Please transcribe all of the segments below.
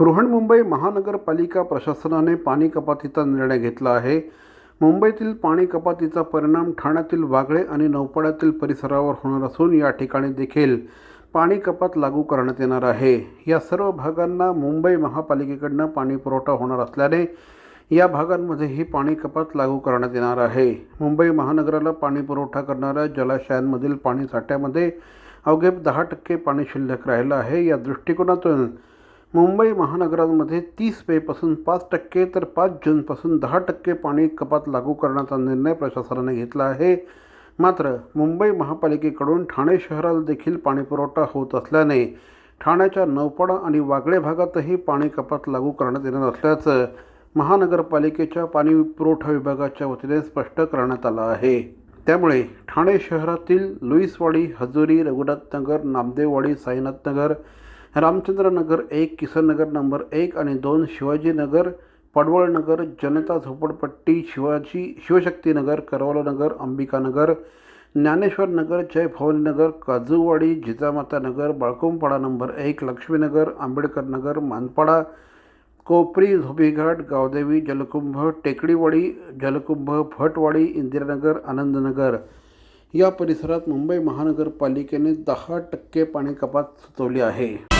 बृहन्मुंबई महानगरपालिका प्रशासनाने पाणी कपातीचा निर्णय घेतला आहे. मुंबईतील पाणी कपातीचा परिणाम ठाण्यातील वागळे आणि नौपाड्यातील परिसरावर होणार असून या ठिकाणी देखील पाणी कपात लागू करण्यात येणार आहे. या सर्व भागांना मुंबई महापालिकेकडनं पाणी पुरवठा होणार असल्याने या भागांमध्येही पाणी कपात लागू करण्यात येणार आहे. मुंबई महानगराला पाणी पुरवठा करणाऱ्या जलाशयांमधील पाणी साठ्यामध्ये अवघे दहा टक्के पाणी शिल्लक राहिलं आहे. या दृष्टिकोनातून मुंबई महानगरांमध्ये तीस मेपासून पाच टक्के तर पाच जूनपासून दहा टक्के पाणी कपात लागू करण्याचा निर्णय प्रशासनाने घेतला आहे. मात्र मुंबई महापालिकेकडून ठाणे शहराला देखील पाणीपुरवठा होत असल्याने ठाण्याच्या नौपाडा आणि वागळे भागातही पाणी कपात लागू करण्यात येणार असल्याचं महानगरपालिकेच्या पाणी पुरवठा विभागाच्या वतीने स्पष्ट करण्यात आलं आहे. त्यामुळे ठाणे शहरातील लुईसवाडी हजुरी रघुनाथनगर नामदेववाडी साईनाथनगर रामचंद्रनगर एक किसननगर नंबर एक आणि दोन शिवाजीनगर पडवळनगर जनता झोपडपट्टी शिवाजी शिवशक्तीनगर करवलनगर अंबिकानगर ज्ञानेश्वर नगर जय काजूवाडी जिजामाता नगर बाळकुंपाडा नंबर एक लक्ष्मीनगर आंबेडकर नगर मानपाडा कोपरी झोबीघाट गावदेवी जलकुंभ टेकडीवाडी जलकुंभ भटवाडी इंदिरानगर आनंदनगर. या परिसरात मुंबई महानगरपालिकेने दहा टक्के पाणी कपात सुचवली आहे.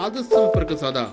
அது சம்பர்க்க சதா